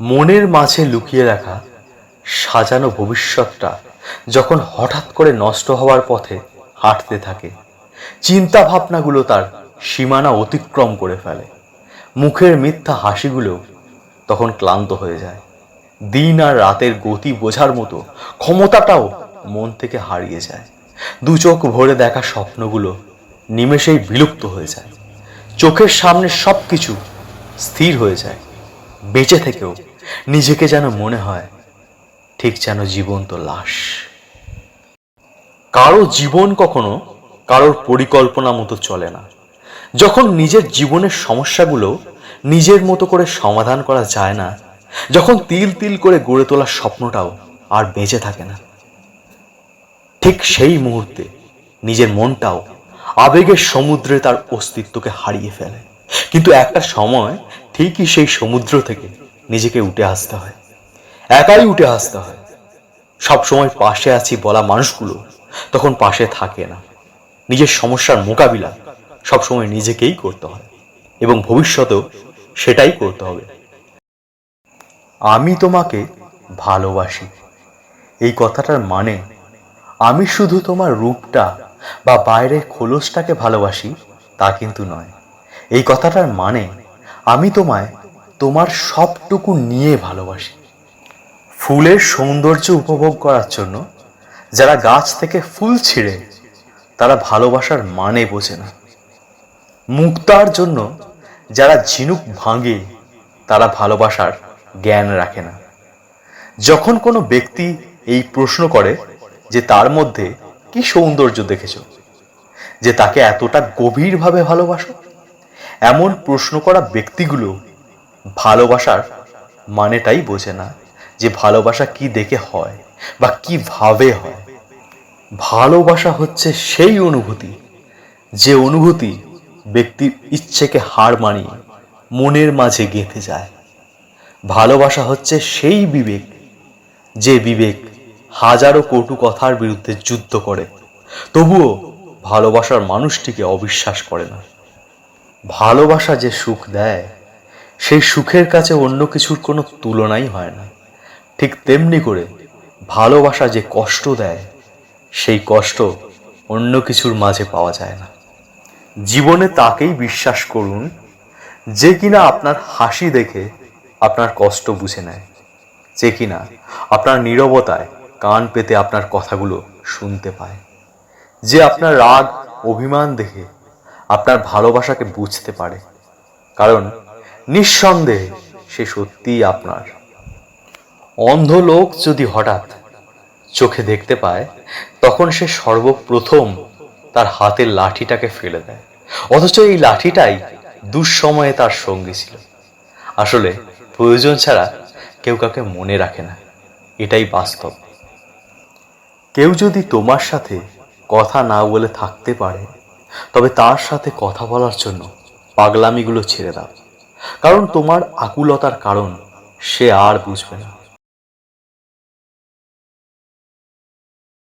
মনের মাঝে লুকিয়ে রাখা সাজানো ভবিষ্যৎটা যখন হঠাৎ করে নষ্ট হওয়ার পথে হাঁটতে থাকে চিন্তা ভাবনাগুলো তার সীমানা অতিক্রম করে ফেলে। মুখের মিথ্যা হাসিগুলো তখন ক্লান্ত হয়ে যায়। দিন আর রাতের গতি বোঝার মতো ক্ষমতাটাও মন থেকে হারিয়ে যায়। দু চোখ ভরে দেখা স্বপ্নগুলো নিমেষেই বিলুপ্ত হয়ে যায়। চোখের সামনে সব কিছু স্থির হয়ে যায়। বেঁচে থেকেও নিজেকে যেন মনে হয় ঠিক যেন জীবন্ত লাশ। কারও জীবন কখনো কারোর পরিকল্পনা মতো চলে না। যখন নিজের জীবনের সমস্যাগুলো নিজের মতো করে সমাধান করা যায় না, যখন তিল তিল করে গড়ে তোলা স্বপ্নটাও আর বেঁচে থাকে না। ঠিক সেই মুহূর্তে নিজের মনটাও আবেগের সমুদ্রে তার অস্তিত্বকে হারিয়ে ফেলে। কিন্তু একটা সময় ঠিকই সেই সমুদ্র থেকে নিজেকে উঠে আসতে হয়। একাই উঠে আসতে হয়। সব সময় পাশে আছি বলা মানুষগুলো তখন পাশে থাকে না। নিজের সমস্যার মোকাবিলা সবসময় নিজেকেই করতে হয় এবং ভবিষ্যতেও সেটাই করতে হবে। আমি তোমাকে ভালোবাসি। এই কথাটার মানে আমি শুধু তোমার রূপটা বা বাইরের খোলসটাকে ভালোবাসি তা কিন্তু নয়। এই কথাটার মানে আমি তোমায় তোমার সবটুকু নিয়ে ভালোবাসি। ফুলের সৌন্দর্য উপভোগ করার জন্য যারা গাছ থেকে ফুল ছিঁড়ে, তারা ভালোবাসার মানে বোঝে না। মুক্তার জন্য যারা ঝিনুক ভাঙে, তারা ভালোবাসার জ্ঞান রাখে না। যখন কোনো ব্যক্তি এই প্রশ্ন করে যে তার মধ্যে কি সৌন্দর্য দেখেছ, যে তাকে এতটা গভীরভাবে ভালোবাসো, এমন প্রশ্ন করা ব্যক্তিগুলো ভালোবাসার মানেটাই বোঝে না যে ভালোবাসা কি দেখে হয় বা কীভাবে হয়। ভালোবাসা হচ্ছে সেই অনুভূতি, যে অনুভূতি ব্যক্তির ইচ্ছেকে হার মানিয়ে মনের মাঝে গেঁথে যায়। ভালোবাসা হচ্ছে সেই বিবেক, যে বিবেক হাজারো কটু কথার বিরুদ্ধে যুদ্ধ করে, তবুও ভালোবাসার মানুষটিকে অবিশ্বাস করে না। ভালোবাসা যে সুখ দেয় সেই সুখের কাছে অন্য কিছুর কোনো তুলনাই হয় না। ঠিক তেমনি করে ভালোবাসা যে কষ্ট দেয়, সেই কষ্ট অন্য কিছুর মাঝে পাওয়া যায় না। জীবনে তাকেই বিশ্বাস করুন, যে কিনা আপনার হাসি দেখে আপনার কষ্ট বুঝে নেয়, যে কিনা আপনার নীরবতায় কান পেতে আপনার কথাগুলো শুনতে পায়, যে আপনার রাগ, অভিমান দেখে আপনার ভালোবাসাকে বুঝতে পারে। কারণ নিঃসন্দেহে সে সত্যিই আপনার। অন্ধ লোক যদি হঠাৎ চোখে দেখতে পায়, তখন সে সর্বপ্রথম তার হাতের লাঠিটাকে ফেলে দেয়। অথচ এই লাঠিটাই দুঃসময়ে তার সঙ্গী ছিল। আসলে প্রয়োজন ছাড়া কেউ কাউকে মনে রাখে না। এটাই বাস্তব। কেউ যদি তোমার সাথে কথা না বলে থাকতে পারে, তবে তার সাথে কথা বলার জন্য পাগলামিগুলো ছেড়ে দাও। কারণ তোমার আকুলতার কারণ সে আর বুঝবে না।